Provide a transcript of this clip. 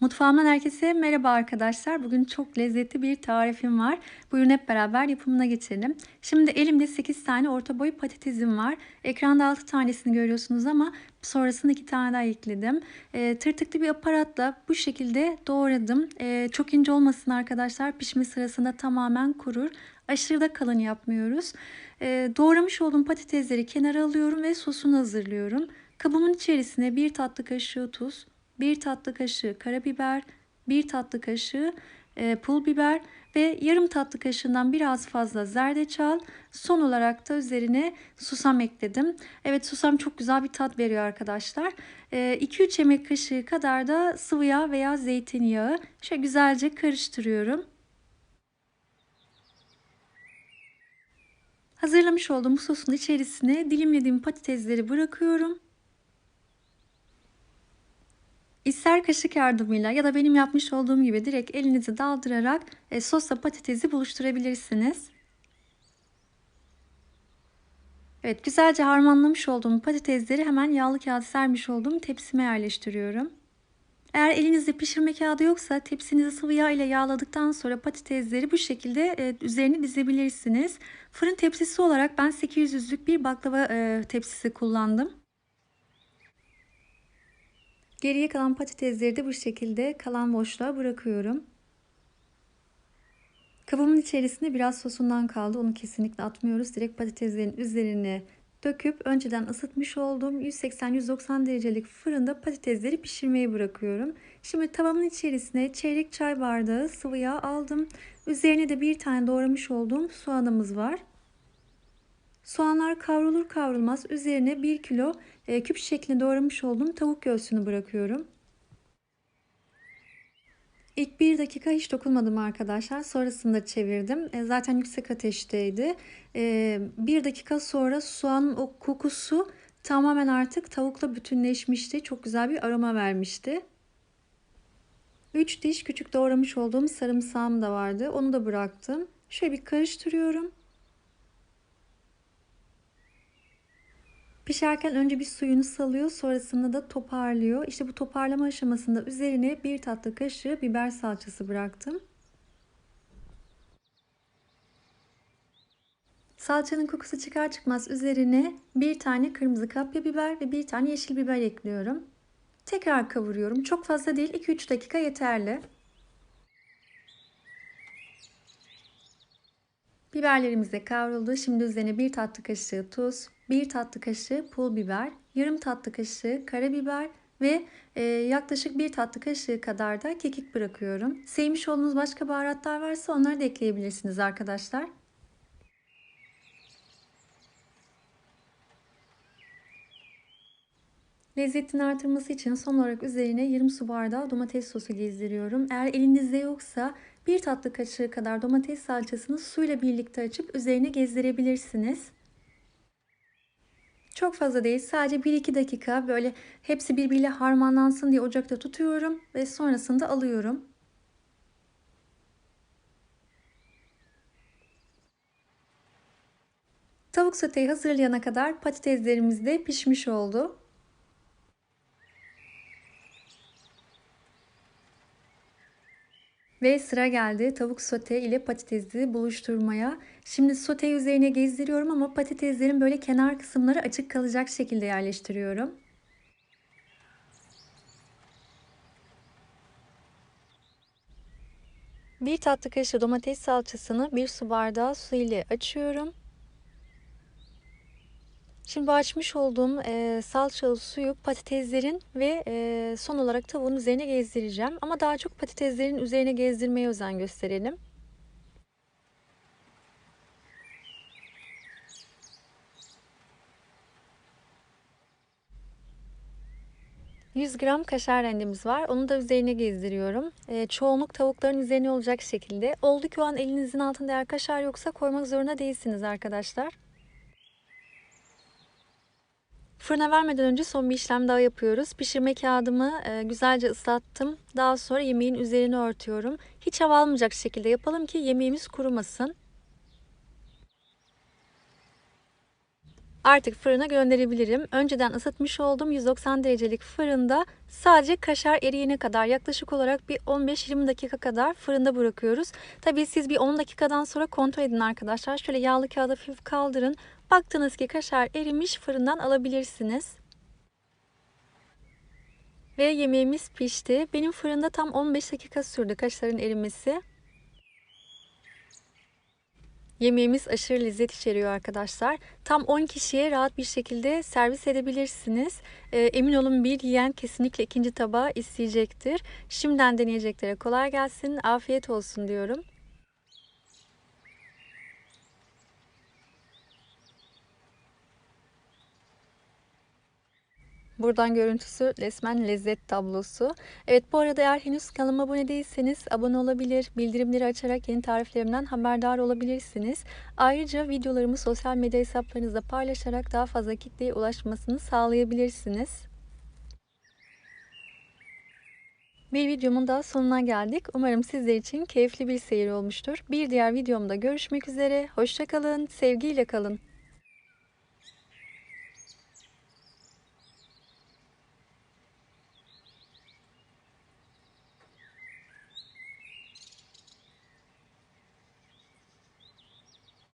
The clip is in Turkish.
Mutfağımdan herkese merhaba arkadaşlar. Bugün çok lezzetli bir tarifim var. Buyurun hep beraber yapımına geçelim. Şimdi elimde 8 tane orta boy patatesim var. Ekranda 6 tanesini görüyorsunuz ama sonrasında 2 tane daha ekledim. E, tırtıklı bir aparatla bu şekilde doğradım. E, çok ince olmasın arkadaşlar. Pişme sırasında tamamen kurur. Aşırı da kalın yapmıyoruz. E, doğramış olduğum patatesleri kenara alıyorum ve sosunu hazırlıyorum. Kabımın içerisine 1 tatlı kaşığı tuz, 1 tatlı kaşığı karabiber, 1 tatlı kaşığı e, pul biber ve yarım tatlı kaşığından biraz fazla zerdeçal. Son olarak da üzerine susam ekledim. Evet susam çok güzel bir tat veriyor arkadaşlar. 2-3 e, yemek kaşığı kadar da sıvı yağ veya zeytinyağı. Şöyle güzelce karıştırıyorum. Hazırlamış olduğum bu sosun içerisine dilimlediğim patatesleri bırakıyorum. İster kaşık yardımıyla ya da benim yapmış olduğum gibi direkt elinizi daldırarak e, sosla patatesi buluşturabilirsiniz. Evet güzelce harmanlamış olduğum patatesleri hemen yağlı kağıt sermiş olduğum tepsime yerleştiriyorum. Eğer elinizde pişirme kağıdı yoksa tepsinizi sıvı yağ ile yağladıktan sonra patatesleri bu şekilde e, üzerine dizebilirsiniz. Fırın tepsisi olarak ben 800'lük bir baklava e, tepsisi kullandım. Geriye kalan patatesleri de bu şekilde kalan boşluğa bırakıyorum. Kabımın içerisinde biraz sosundan kaldı. Onu kesinlikle atmıyoruz. Direkt patateslerin üzerine döküp önceden ısıtmış olduğum 180-190 derecelik fırında patatesleri pişirmeyi bırakıyorum. Şimdi tavamın içerisine çeyrek çay bardağı sıvı yağ aldım. Üzerine de bir tane doğramış olduğum soğanımız var. Soğanlar kavrulur kavrulmaz üzerine 1 kilo e, küp şeklinde doğramış olduğum tavuk göğsünü bırakıyorum. İlk bir dakika hiç dokunmadım arkadaşlar. Sonrasında çevirdim. E, zaten yüksek ateşteydi. E, bir dakika sonra soğanın o kokusu tamamen artık tavukla bütünleşmişti. Çok güzel bir aroma vermişti. 3 diş küçük doğramış olduğum sarımsağım da vardı. Onu da bıraktım. Şöyle bir karıştırıyorum. Pişerken önce bir suyunu salıyor sonrasında da toparlıyor. İşte bu toparlama aşamasında üzerine bir tatlı kaşığı biber salçası bıraktım. Salçanın kokusu çıkar çıkmaz üzerine bir tane kırmızı kapya biber ve bir tane yeşil biber ekliyorum. Tekrar kavuruyorum. Çok fazla değil 2-3 dakika yeterli. Biberlerimiz de kavruldu. Şimdi üzerine bir tatlı kaşığı tuz, 1 tatlı kaşığı pul biber, yarım tatlı kaşığı karabiber ve e, yaklaşık 1 tatlı kaşığı kadar da kekik bırakıyorum. Sevmiş olduğunuz başka baharatlar varsa onları da ekleyebilirsiniz arkadaşlar. Lezzetin artırması için son olarak üzerine yarım su bardağı domates sosu gezdiriyorum. Eğer elinizde yoksa bir tatlı kaşığı kadar domates salçasını suyla birlikte açıp üzerine gezdirebilirsiniz. Çok fazla değil sadece 1-2 dakika böyle hepsi birbiriyle harmanlansın diye ocakta tutuyorum ve sonrasında alıyorum. Tavuk soteyi hazırlayana kadar patateslerimiz de pişmiş oldu. Ve sıra geldi tavuk sote ile patatesi buluşturmaya. Şimdi soteyi üzerine gezdiriyorum ama patateslerin böyle kenar kısımları açık kalacak şekilde yerleştiriyorum. Bir tatlı kaşığı domates salçasını bir su bardağı su ile açıyorum. Şimdi açmış olduğum e, salçalı suyu patateslerin ve e, son olarak tavuğun üzerine gezdireceğim. Ama daha çok patateslerin üzerine gezdirmeye özen gösterelim. ...100 gram kaşar rendemiz var. Onu da üzerine gezdiriyorum. E, çoğunluk tavukların üzerine olacak şekilde. Oldu ki o an elinizin altında eğer kaşar yoksa koymak zorunda değilsiniz arkadaşlar. Fırına vermeden önce son bir işlem daha yapıyoruz. Pişirme kağıdımı e, güzelce ıslattım. Daha sonra yemeğin üzerine örtüyorum. Hiç hava almayacak şekilde yapalım ki yemeğimiz kurumasın. Artık fırına gönderebilirim. Önceden ısıtmış olduğum 190 derecelik fırında sadece kaşar eriyene kadar yaklaşık olarak bir 15-20 dakika kadar fırında bırakıyoruz. Tabii siz bir 10 dakikadan sonra kontrol edin arkadaşlar. Şöyle yağlı kağıda hafif kaldırın. Baktınız ki kaşar erimiş fırından alabilirsiniz. Ve yemeğimiz pişti. Benim fırında tam 15 dakika sürdü kaşarın erimesi. Yemeğimiz aşırı lezzet içeriyor arkadaşlar. Tam 10 kişiye rahat bir şekilde servis edebilirsiniz. Ee, emin olun bir yiyen kesinlikle ikinci tabağı isteyecektir. Şimdiden deneyeceklere kolay gelsin, afiyet olsun diyorum. Buradan görüntüsü resmen lezzet tablosu. Evet bu arada eğer henüz kanalıma abone değilseniz abone olabilir, bildirimleri açarak yeni tariflerimden haberdar olabilirsiniz. Ayrıca videolarımı sosyal medya hesaplarınızda paylaşarak daha fazla kitleye ulaşmasını sağlayabilirsiniz. Bir videomun daha sonuna geldik. Umarım sizler için keyifli bir seyir olmuştur. Bir diğer videomda görüşmek üzere. Hoşçakalın, sevgiyle kalın.